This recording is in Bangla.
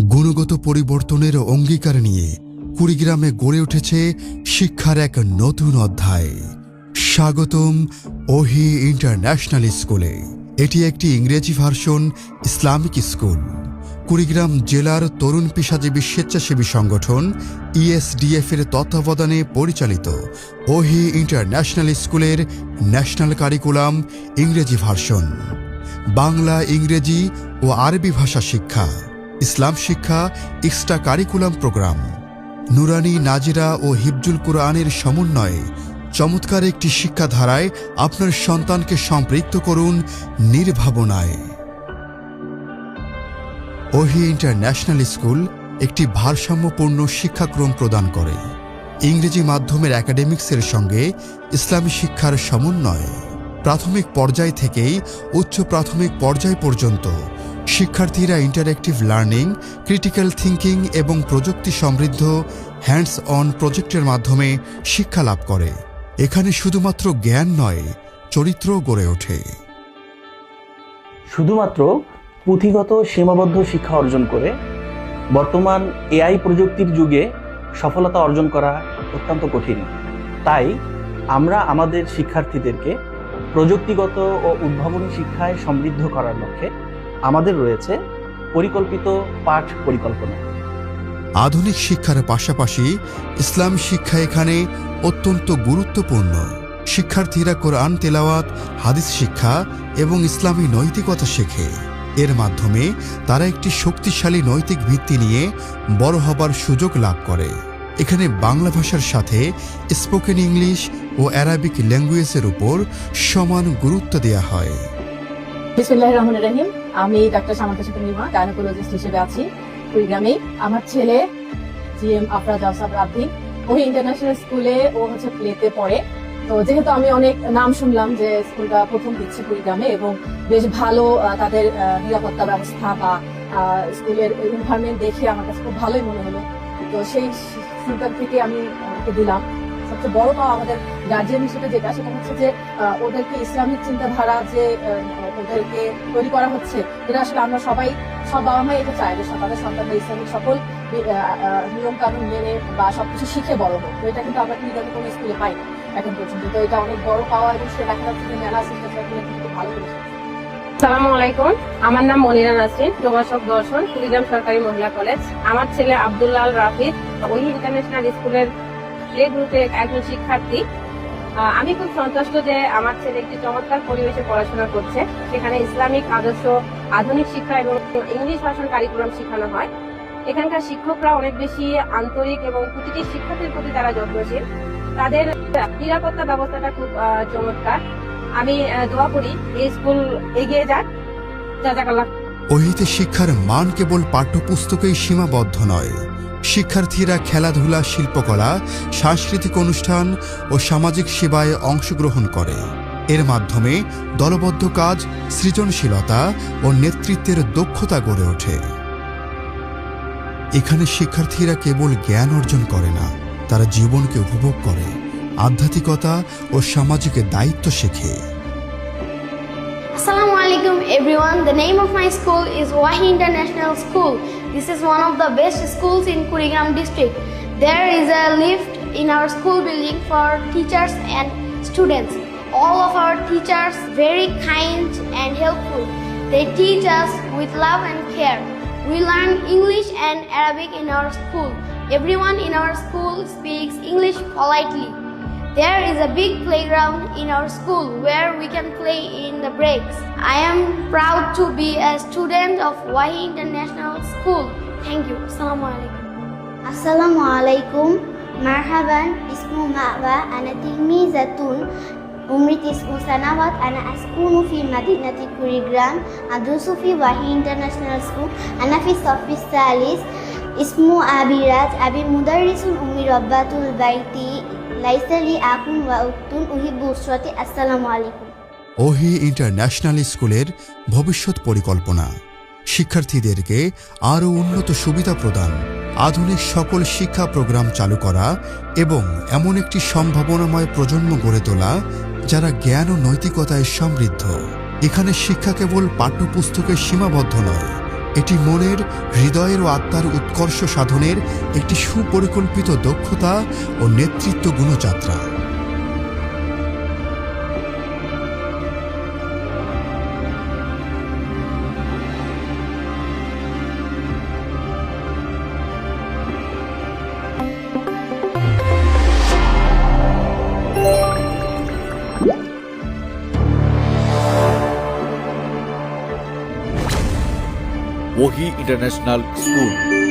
গুণগত পরিবর্তনের অঙ্গীকার নিয়ে কুড়িগ্রামে গড়ে উঠেছে শিক্ষার এক নতুন অধ্যায়। স্বাগতম ওহি ইন্টারন্যাশনাল স্কুলে। এটি একটি ইংরেজি ভার্সন ইসলামিক স্কুল। কুড়িগ্রাম জেলার তরুণ পেশাজীবী স্বেচ্ছাসেবী সংগঠন ইএসডিএফ এর তত্ত্বাবধানে পরিচালিত ওহি ইন্টারন্যাশনাল স্কুলের ন্যাশনাল কারিকুলাম ইংরেজি ভার্সন। বাংলা, ইংরেজি ও আরবি ভাষা শিক্ষা। ইসলাম শিক্ষা এক্সট্রা কারিকুলাম প্রোগ্রাম। নুরানি, নাজিরা ও হিবজুল কোরআনের সমন্বয়ে চমৎকার একটি শিক্ষাধারায় আপনার সন্তানকে সম্পৃক্ত করুন নির্ভাবনায়। ওহি ইন্টারন্যাশনাল স্কুল একটি ভারসাম্যপূর্ণ শিক্ষাক্রম প্রদান করে। ইংরেজি মাধ্যমের একাডেমিক্সের সঙ্গে ইসলামী শিক্ষার সমন্বয়। প্রাথমিক পর্যায় থেকেই উচ্চ প্রাথমিক পর্যায় পর্যন্ত শিক্ষার্থীরা ইন্টারেক্টিভ লার্নিং ক্রিটিক্যাল থিঙ্কিং এবং প্রযুক্তি সমৃদ্ধ হ্যান্ডস অন প্রজেক্টের মাধ্যমে শিক্ষা লাভ করে। এখানে শুধুমাত্র জ্ঞান নয়, চরিত্রও গড়ে ওঠে। শুধুমাত্র পুঁথিগত সীমাবদ্ধ শিক্ষা অর্জন করে বর্তমান এআই প্রযুক্তির যুগে সফলতা অর্জন করা অত্যন্ত কঠিন। তাই আমরা আমাদের শিক্ষার্থীদেরকে প্রযুক্তিগত ও উদ্ভাবনী শিক্ষায় সমৃদ্ধ করার লক্ষ্যে আমাদের রয়েছে পরিকল্পিত পাঠ পরিকল্পনা। আধুনিক শিক্ষার পাশাপাশি ইসলাম শিক্ষা এখানে অত্যন্ত গুরুত্বপূর্ণ। শিক্ষার্থীরা কোরআন তেলাওয়াত হাদিস শিক্ষা এবং ইসলামী নৈতিকতা শেখে। এর মাধ্যমে তারা একটি শক্তিশালী নৈতিক ভিত্তি নিয়ে বড় হবার সুযোগ লাভ করে। এখানে বাংলা ভাষার সাথে স্পোকেন ইংলিশ ও অ্যারাবিক ল্যাঙ্গুয়েজের উপর সমান গুরুত্ব দেওয়া হয়। রহিম। আমি ডাক্তার সামান্তা সাথে নির্মা গাইনোকোলজিস্ট হিসেবে আছি কুড়িগ্রামে। আমার ছেলে জি এম আফরাজ আসাদ রাব্দি ওই ইন্টারন্যাশনাল স্কুলে ও হচ্ছে প্লেতে পড়ে। তো যেহেতু আমি অনেক নাম শুনলাম যে স্কুলটা প্রথম দিচ্ছে কুড়িগ্রামে এবং বেশ ভালো তাদের নিরাপত্তা ব্যবস্থা বা স্কুলের এনভায়রনমেন্ট দেখে আমার কাছে খুব ভালোই মনে হলো। তো সেই সুযোগ থেকে আমি দিলাম। সবচেয়ে বড় পাওয়া আমাদের গার্জিয়ান হিসেবে যেটা, সেটা হচ্ছে যে ওদেরকে ইসলামিক চিন্তাধারা যে ওদেরকে তৈরি করা হচ্ছে, এটা আসলে আমরা সবাই, সব বাবা মাই এটা চায় যে তাদের সন্তানরা ইসলামিক সকল নিয়ম কানুন মেনে বা সবকিছু শিখে বড় হোক। তো এটা কিন্তু আমরা কিন্তু কোনো স্কুলে পাই না এখন পর্যন্ত। তো এটা অনেক বড় পাওয়া এবং সে দেখা যাচ্ছে যে মেলা শিক্ষা কিন্তু ভালো করেছে সালামু আলাইকুম। আমার নাম মনিরা নাসরিন প্রভাষক দর্শন, কুড়িগ্রাম সরকারি মহিলা কলেজ। আমার ছেলে আব্দুল্লাল রাফিদ ওই ইন্টারন্যাশনাল স্কুলের প্লে গ্রুপের একজন শিক্ষার্থী। আমি খুব সন্তুষ্ট যে আমার ছেলে একটি চমৎকার পরিবেশে পড়াশোনা করছে। সেখানে ইসলামিক, আদর্শ, আধুনিক শিক্ষা এবং ইংলিশ ভাষণ কারিকুলাম শেখানো হয়। এখানকার শিক্ষকরা অনেক বেশি আন্তরিক এবং প্রতিটি শিক্ষার্থীর প্রতি তারা যত্নশীল। তাদের নিরাপত্তা ব্যবস্থাটা খুব চমৎকার। আমি দোয়া করি এই স্কুল এগিয়ে যাক। জাজাকাল্লাহ। ওহিতে শিক্ষার মান কেবল পাঠ্যপুস্তকেই সীমাবদ্ধ নয়। শিক্ষার্থীরা খেলাধুলা, শিল্পকলা, সাংস্কৃতিক অনুষ্ঠান ও সামাজিক সেবায় অংশগ্রহণ করে। এর মাধ্যমে দলবদ্ধ কাজ, সৃজনশীলতা ও নেতৃত্বের দক্ষতা গড়ে ওঠে। এখানে শিক্ষার্থীরা কেবল জ্ঞান অর্জন করে না, তারা জীবনকে উপভোগ করে, আধ্যাত্মিকতা ও সামাজিক দায়িত্ব শেখে। Alaikum everyone. The name of my school is Wahi International School. This is one of the best schools in Kurigram district. There is a lift in our school building for teachers and students. All of our teachers very kind and helpful. They teach us with love and care. We learn English and Arabic in our school. Everyone in our school speaks English politely. There is a big playground in our school where we can play in the breaks. I am proud to be a student of Wahi International School. Thank you. Assalamu alaikum. Assalamu alaikum. Marhaban. اسمه مأوى أنا تلميذة عمري تسع سنوات أنا أسكن في مدينة كوريغرام أدرس في وحي انترناشونال سكول أنا في الصف الثالث اسمه أبي راج أبي مدرس أمي ربة البيت ওহি ইন্টারন্যাশনাল স্কুলের ভবিষ্যৎ পরিকল্পনা। শিক্ষার্থীদেরকে আরও উন্নত সুবিধা প্রদান, আধুনিক সকল শিক্ষা প্রোগ্রাম চালু করা এবং এমন একটি সম্ভাবনাময় প্রজন্ম গড়ে তোলা যারা জ্ঞান ও নৈতিকতায় সমৃদ্ধ। এখানে শিক্ষা কেবল পাঠ্যপুস্তকে সীমাবদ্ধ নয় এটি মনের হৃদয়ের ও আত্মার উৎকর্ষ সাধনের একটি সুপরিকল্পিত দক্ষতা ও নেতৃত্ব গুণযাত্রা ওহি ইন্টারন্যাশনাল স্কুল